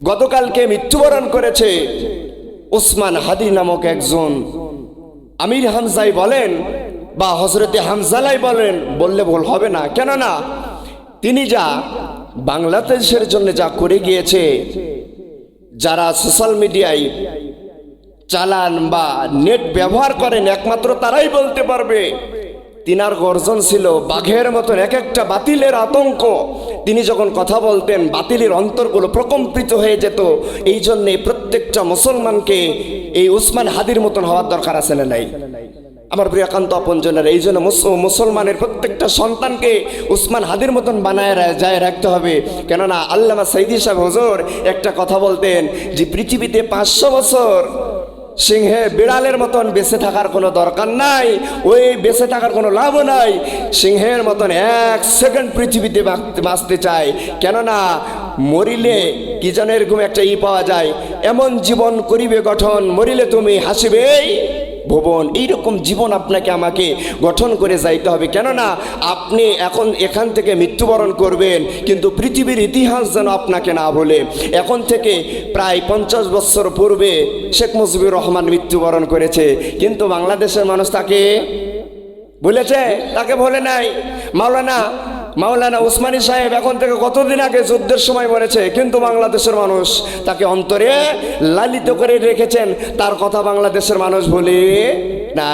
গতকালকে মৃত্যুবরণ করেছে ওসমান হাদি নামক একজন। আমির হামজাই বলেন বা হজরতে হামজালাই বলেন, বললে ভুল হবে না। কেননা তিনি যা বাংলাদেশের জন্য যা করে গিয়েছে, যারা সোশ্যাল মিডিয়ায় চালান বা নেট ব্যবহার করেন, একমাত্র তারাই বলতে পারবে। তিনার গর্জন ছিল বাঘের মতন এক একটা বাতিলের আতঙ্ক। তিনি যখন কথা বলতেন, বাতিলের অন্তরগুলো প্রকম্পিত হয়ে যেত। এই জন্যে প্রত্যেকটা মুসলমানকে এই উসমান হাদির মতন হওয়ার দরকার আছে না নাই? আমার প্রিয়াকান্ত আপনজনের, এই জন্য মুসলমানের প্রত্যেকটা সন্তানকে উসমান হাদির মতন বানায় যায় রাখতে হবে। কেননা আল্লামা সাইদি সাহেব হজর একটা কথা বলতেন যে, পৃথিবীতে পাঁচশো বছর সিংহে বিড়ালের মতন বেঁচে থাকার কোনো দরকার নাই, ওই বেঁচে থাকার কোনো লাভও নাই। সিংহের মতন এক সেকেন্ড পৃথিবীতে বাঁচতে- চায়। কেননা মরিলে কি যেন এরকম একটা ই পাওয়া যায়? এমন জীবন করিবে গঠন, মরিলে তুমি হাসিবেই। ভুবন, এইরকম জীবন আপনাকে আমাকে গঠন করে যাইতে হবে। কেননা আপনি এখন এখান থেকে মৃত্যুবরণ করবেন, কিন্তু পৃথিবীর ইতিহাস যেন আপনাকে না বলে। এখন থেকে প্রায় পঞ্চাশ বছর পূর্বে শেখ মুজিবুর রহমান মৃত্যুবরণ করেছে। কিন্তু বাংলাদেশের মানুষ তাকে বলেছে, তাকে বলে নাই। মাওলানা মাওলানা ওসমানী সাহেব এখন থেকে কতদিন আগে যুদ্ধের সময় বলেছে কিন্তু বাংলাদেশের মানুষ তাকে অন্তরে লালিত করে রেখেছেন। তার কথা বাংলাদেশের মানুষ বলে না।